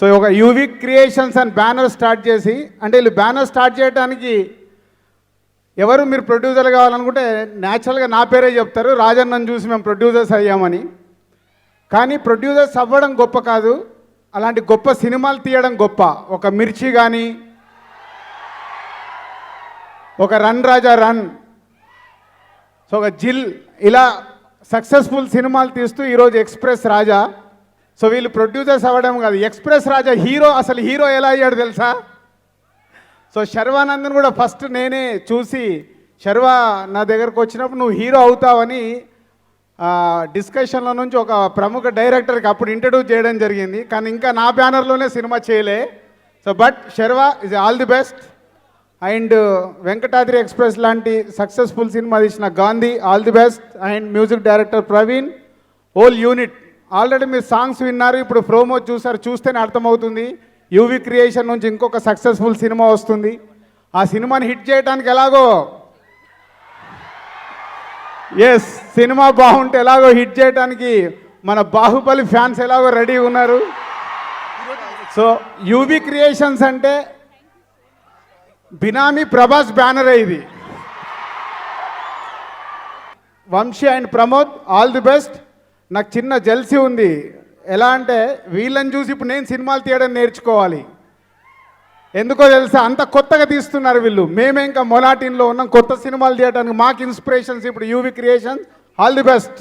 So ఒక UV creations and banner start చేసి అంటే వీళ్ళు బ్యానర్ స్టార్ట్ చేయడానికి ఎవరు మీరు ప్రొడ్యూసర్ కావాలనుకుంటే న్యాచురల్గా నా పేరే చెప్తారు రాజన్నను చూసి మేము ప్రొడ్యూసర్స్ అయ్యామని. కానీ ప్రొడ్యూసర్స్ అవ్వడం గొప్ప కాదు అలాంటి గొప్ప సినిమాలు తీయడం గొప్ప. ఒక మిర్చి కానీ ఒక రన్ రాజా రన్. సో ఒక జిల్ ఇలా సక్సెస్ఫుల్ సినిమాలు తీస్తూ ఈరోజు ఎక్స్ప్రెస్ రాజా. సో వీళ్ళు ప్రొడ్యూసర్స్ అవ్వడం కాదు. ఎక్స్ప్రెస్ రాజా హీరో అసలు హీరో ఎలా అయ్యాడు తెలుసా? సో శర్వానందన్ కూడా ఫస్ట్ నేనే చూసి శర్వా నా దగ్గరకు వచ్చినప్పుడు నువ్వు హీరో అవుతావని డిస్కషన్లో నుంచి ఒక ప్రముఖ డైరెక్టర్కి అప్పుడు ఇంట్రడ్యూస్ చేయడం జరిగింది. కానీ ఇంకా నా బ్యానర్లోనే సినిమా చేయలే. So but Sharwa is all the best. And Venkatadri express లాంటి సక్సెస్ఫుల్ సినిమా తీసిన Gandhi all the best. And music director Praveen whole unit. Already మీరు సాంగ్స్ విన్నారు ఇప్పుడు ప్రోమో చూసారు చూస్తేనే అర్థమవుతుంది. యూవి క్రియేషన్ నుంచి ఇంకొక సక్సెస్ఫుల్ సినిమా వస్తుంది. ఆ సినిమాని హిట్ చేయడానికి ఎలాగో? ఎస్ సినిమా బాగుంటే ఎలాగో హిట్ చేయడానికి మన బాహుబలి ఫ్యాన్స్ ఎలాగో రెడీ ఉన్నారు. సో యూవి క్రియేషన్స్ అంటే బినామీ ప్రభాస్ బ్యానరే ఇది. Vamsi and Pramod all the best. నాకు చిన్న జెల్సీ ఉంది. ఎలా అంటే వీళ్ళని చూసి ఇప్పుడు నేను సినిమాలు తీయడం నేర్చుకోవాలి. ఎందుకో తెలుసా? అంత కొత్తగా తీస్తున్నారు వీళ్ళు. మేమే ఇంకా మొలాటిన్లో ఉన్నాం. కొత్త సినిమాలు తీయడానికి మాకు ఇన్స్పిరేషన్స్ ఇప్పుడు UV creations. All the best.